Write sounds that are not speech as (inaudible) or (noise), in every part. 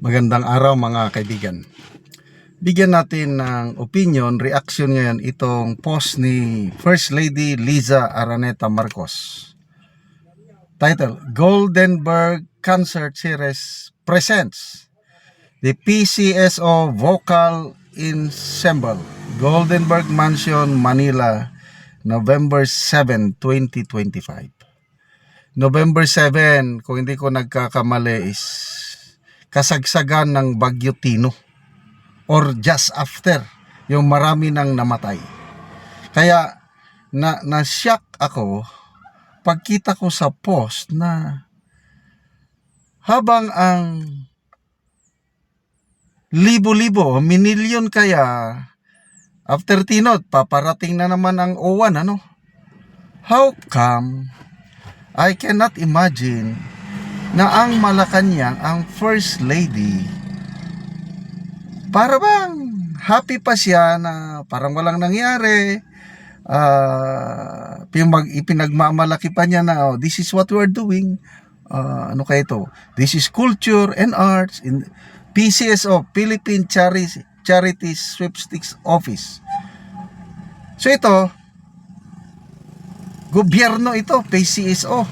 Magandang araw mga kaibigan. Bigyan natin ng opinion, reaction ngayon itong post ni First Lady Liza Araneta Marcos. Title, Goldenberg Concert Series presents the PCSO Vocal Ensemble, Goldenberg Mansion, Manila, November 7, 2025. November 7, kung hindi ko nagkakamali is kasagsagan ng Bagyo Tino or just after yung marami nang namatay. Kaya na na-shock ako pagkita ko sa post na habang ang libo-libo, minilyon kaya after Tinod, paparating na naman ang O1, ano? How come I cannot imagine na ang Malacanang, ang First Lady, para bang happy pa siya na parang walang nangyari, pinag, ipinagmamalaki pa niya na, oh, this is what we are doing, Ah, ano kaya ito? This is culture and arts in PCSO, Philippine Charity, Charity Sweepstakes Office. So ito, gobyerno ito, PCSO.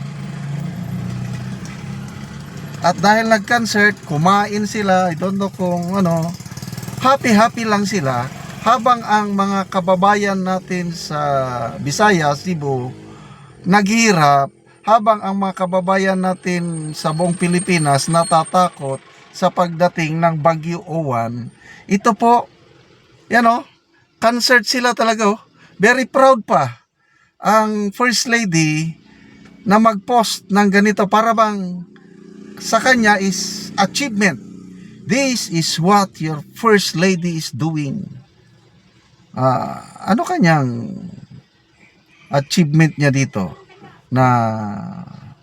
At dahil nag-concert, kumain sila, I don't know kung ano, happy-happy lang sila. Habang ang mga kababayan natin sa Visayas, Cebu, naghihirap. Habang ang mga kababayan natin sa buong Pilipinas natatakot sa pagdating ng Bagyo Owan. Ito po, yan o, concert sila talaga oh. Very proud pa ang First Lady na mag-post ng ganito. Para bang sa kanya is achievement. This is what your First Lady is doing. Ah, ano kanyang achievement niya dito? Na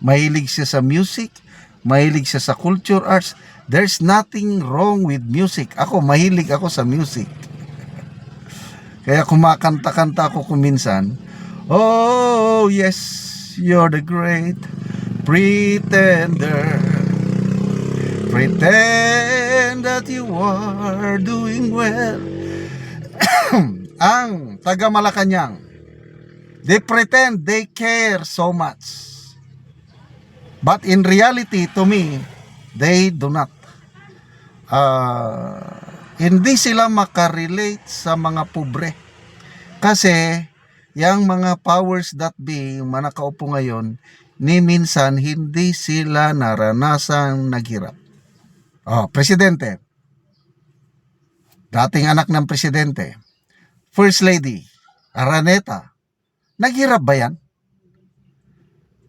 mahilig siya sa music, mahilig siya sa culture arts. There's nothing wrong with music. Ako, mahilig ako sa music. (laughs) Kaya kumakanta-kanta ako kuminsan. Oh, yes, you're the great pretender. Pretend that you are doing well. (coughs) Ang taga Malacanang, they pretend they care so much. But in reality, to me, they do not. Ah, hindi sila makarelate sa mga pobre. Kasi, yung mga powers that be, yung mga nakaupo ngayon, ni minsan hindi sila naranasang naghirap. Oh, presidente. Dating anak ng presidente. First Lady, Araneta. Naghirap ba yan?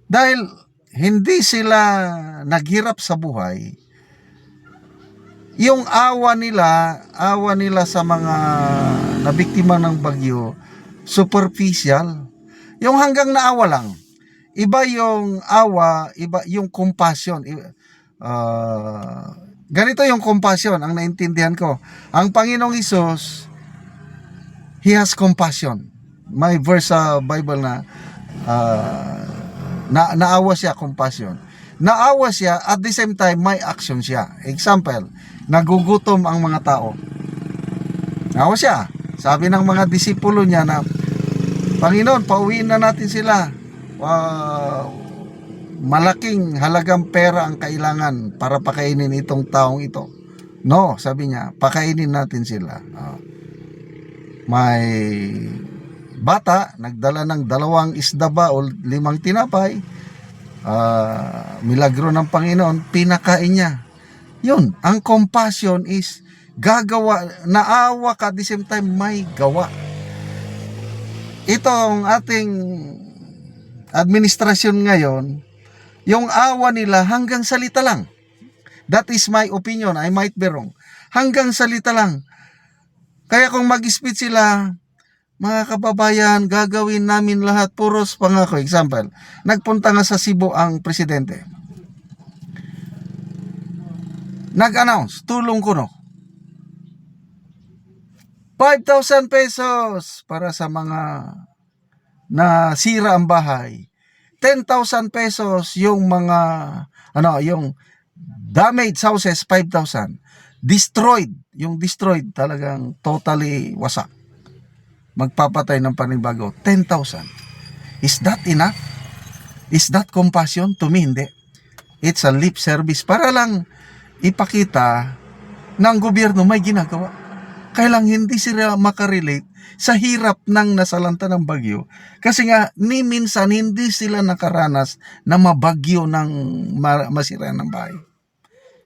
Dahil hindi sila naghirap sa buhay, yung awa nila, awa nila sa mga nabiktima ng bagyo, superficial. Yung hanggang naawa lang. Iba yung awa, iba yung compassion. Ah, ganito yung compassion, ang naintindihan ko. Ang Panginoong Isos, He has compassion. May verse sa Bible na ah, na naawa siya compassion. Naawa siya at the same time may action siya. Example, nagugutom ang mga tao. Naawa siya. Sabi ng mga disipulo niya na Panginoon, pauwiin na natin sila. Wow. Malaking halagang pera ang kailangan para pakainin itong taong ito. No, sabi niya, pakainin natin sila. Ah. may bata, nagdala ng dalawang isda ba o limang tinapay, ah, milagro ng Panginoon, pinakain niya. Yun, ang compassion is gagawa, naawa ka at the same time may gawa. Itong ating administrasyon ngayon, yung awa nila hanggang salita lang. That is my opinion, I might be wrong. Hanggang salita lang. Kaya kung mag-speech sila, mga kababayan, gagawin namin lahat puros pangako. Example, nagpunta nga sa Cebu ang presidente. Nag-announce, tulong kuno. 5,000 pesos para sa mga na sira ang bahay. 10,000 pesos yung mga ano, yung Damaged houses, 5,000. Destroyed. Yung destroyed, talagang totally wasak. Magpapatay ng panibago, 10,000. Is that enough? Is that compassion? To me, hindi. It's a lip service para lang ipakita ang gobyerno may ginagawa. Kaya hindi sila makarelate sa hirap ng nasalanta ng bagyo. Kasi nga, ni minsan hindi sila nakaranas na mabagyo ng ma- masira ng bahay.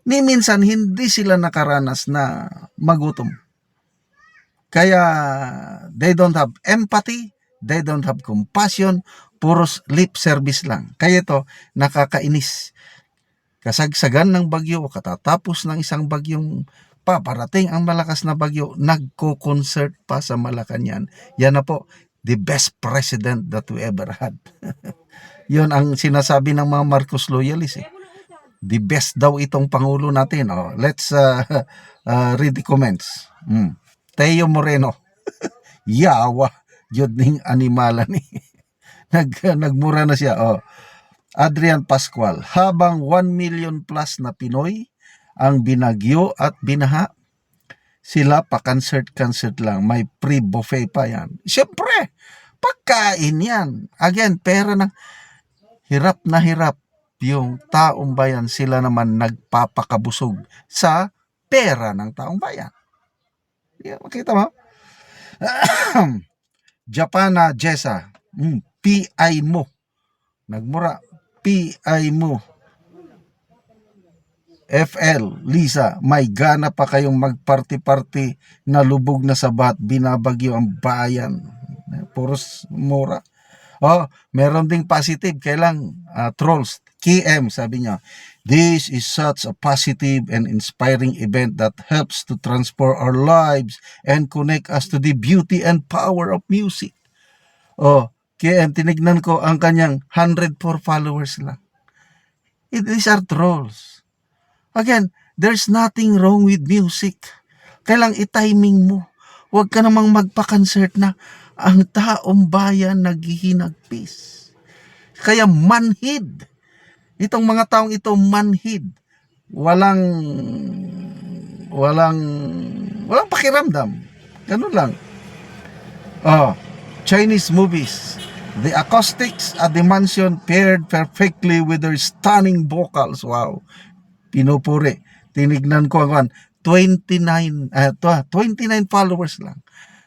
Ni minsan hindi sila nakaranas na magutom. Kaya they don't have empathy, they don't have compassion, puros lip service lang. Kaya ito, nakakainis. Kasagsagan ng bagyo katatapos ng isang bagyong paparating ang malakas na bagyo, nagko-concert pa sa Malacanang. Yan na po, the best president that we ever had. (laughs) Yun ang sinasabi ng mga Marcos loyalists eh. The best daw itong Pangulo natin. Oh, let's uh, (laughs) uh, read the comments. Mm. Teo Moreno. (laughs) Yawa. Yun ning animala ni. Nag, nagmura na siya. Oh. Adrian Pascual. Habang 1 million plus na Pinoy ang binagyo at binaha, sila pa concert-concert lang. May pre-buffet pa yan. Siyempre, pagkain yan. Again, pera ng hirap na hirap yung taong bayan. Sila naman nagpapakabusog sa pera ng taong bayan. Yeah, makita mo? (clears throat) Japana Jessa. Mm, PI mo. Nagmura. PI mo. FL, Lisa, may gana pa kayong magparty-party na lubog na sabat, binabagyo ang bayan. Puros mura. Oh, meron ding positive, kailang ah, trolls. KM, sabi niya, This is such a positive and inspiring event that helps to transform our lives and connect us to the beauty and power of music. Oh, KM, tinignan ko ang kanyang 104 followers lang. These are trolls. Again, there's nothing wrong with music. Kailang i-timing mo. Huwag ka namang magpa-concert na ang taong bayan naghihinagpis. Kaya manhid. Itong mga taong ito manhid. Walang walang walang pakiramdam. Ganun lang. Oh, Chinese movies. The acoustics at the mansion paired perfectly with their stunning vocals. Wow pinupuri. Tinignan ko ang 29, uh, 29 followers lang.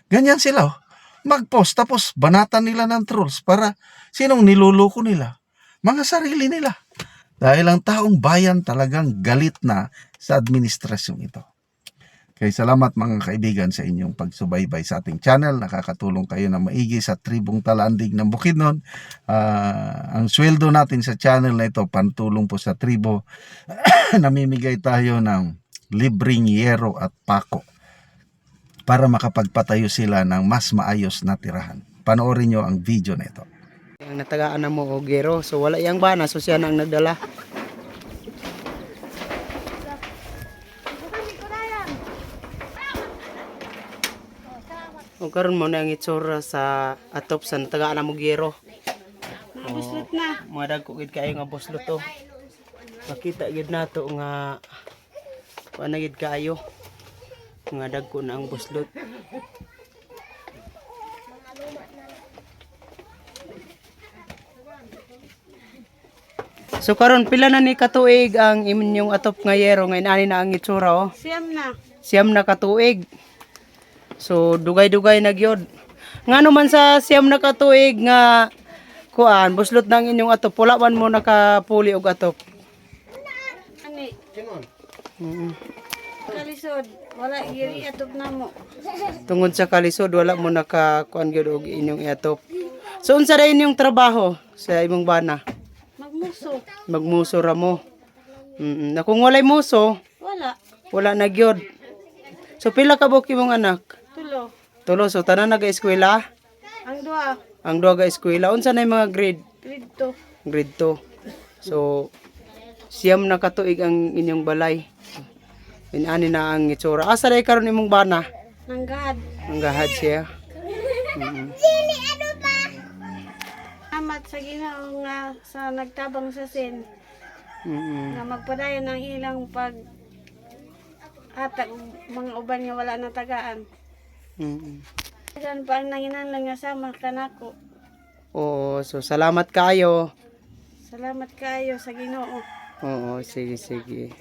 Ganyan sila. Oh. Mag-post tapos banatan nila ng trolls para sinong niluloko nila? Mga sarili nila. Dahil ang taong bayan talagang galit na sa administrasyon ito. Kaya salamat mga kaibigan sa inyong pagsubaybay sa ating channel. Nakakatulong kayo na maigi sa tribong talandig ng Bukidnon. Ah, ang sweldo natin sa channel na ito, pantulong po sa tribo. (coughs) Namimigay tayo ng libreng yero at pako para makapagpatayo sila ng mas maayos na tirahan. Panoorin nyo ang video na ito. Natagaan na mo og gero. So wala yang bana so siya na ang nagdala. O karon mo na ang itsura sa atop sa natagaan na mo gero. Buslot na. Mga dagko gid kayo nga buslot to. Makita gid nato nga kuan gid kayo. Nga dagko na ang buslot. So karon pila na ni katuig ang inyong atop nga yero ngayon ani na ang itsura oh. Siyam na. Siyam na katuig. So dugay-dugay na gyud. Ngano man sa siyam na katuig nga kuan buslot ng inyong atop wala man mo nakapuli og atop. Ani, Mm. kalisod. Wala giri atop na mo. Tungod sa kalisod wala mo naka kuan gyud og inyong atop. So unsa ra inyong trabaho sa imong bana? Magmuso. Magmuso ra mo. Mm. Na kung walay muso, Wala. wala na gyud. So pila ka buok imong anak? Tulo. So tanan naga-eskwela? Ang duha. Ang duha ga eskwela unsa na yung mga grade? Grade 2. Grade 2. So siyam na katuig ang inyong balay. Inani na ang itsura. Asa ray karon imong bana? Nanggad. Ang gahad siya. Mm. Amat sa ginoo nga sa nagtabang sa sin. Mm. nga magpadayon ng ilang pag atag mga uban nga wala na tagaan. Mm. Diyan pa ang nanginanlang nga sama ka nako. Oo, so salamat kayo. Salamat kayo sa Ginoo. Oo, sige, sige.